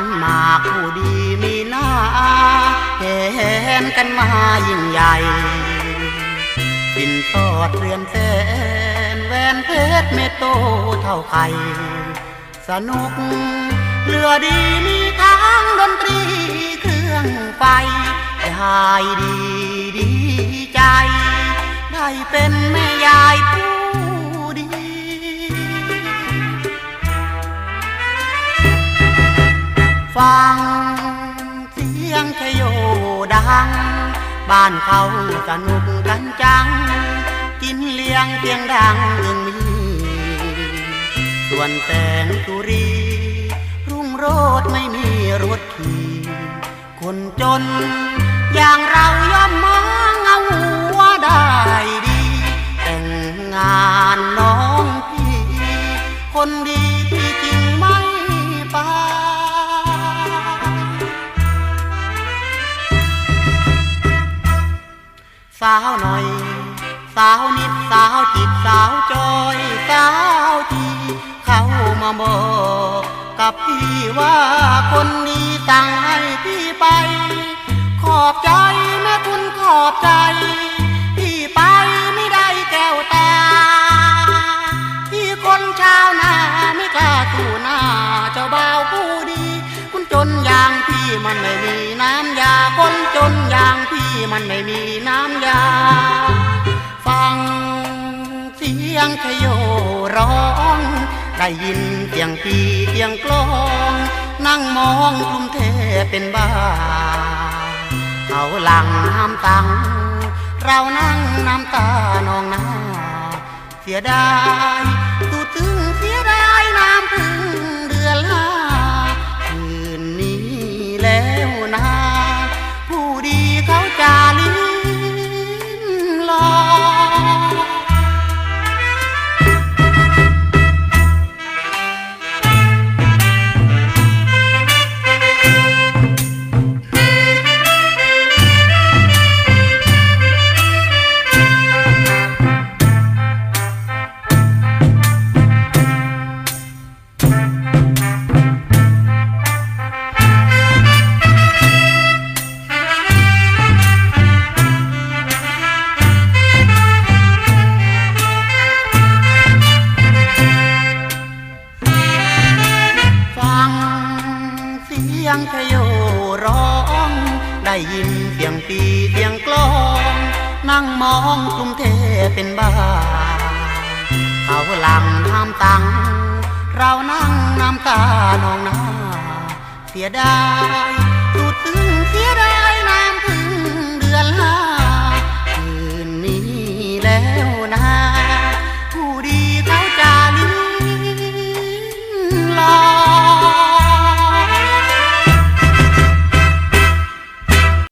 ขันหมากผู้ดีมีหน้าเห็นกันมายิ่งใหญ่สินทอดเรือนแสนแวนเพชรเม็ดโตเท่าไข่สนุกเรือดีมีทั้งดนตรีเครื่องไฟหายดีดีใจ ได้เป็นแม่ยายผู้ ฟังเสียงชโยดัง บ้านเขาสนุกกันจัง กินเลี้ยงเพียงดังเอื้องมีส่วนแสงสุรี รุ่งโรดไม่มีรถขี่คนจน อย่างเราย่อมมองเอาหัวได้ดี แต่งงานน้องพี่ คนดี สาวหน่อย สาวนิดสาวจิตสาวจอย สาวที่เขามาบอกกับพี่ว่าคนดีสั่งให้พี่ไป ขอบใจแม่คุณขอบใจ มันไม่มีน้ำยาคนจนอย่างพี่มันไม่มีน้ำยา ฟังเสียงชโยร้อง ได้ยินเสียงปีเสียงกลอง นั่งมองกลุ่มเทเป็นบ้า เขาหลังน้ำตัง เรานั่งน้ำตานองหน้าเสียดาย สียงชโยร้อง ได้ยินเสียงปีเสียงกลอง นั่งมองกลุ่มเทเป็นบ้า เขาหลังน้ำตัง เรานั่งน้ำตานองหน้าเสียดาย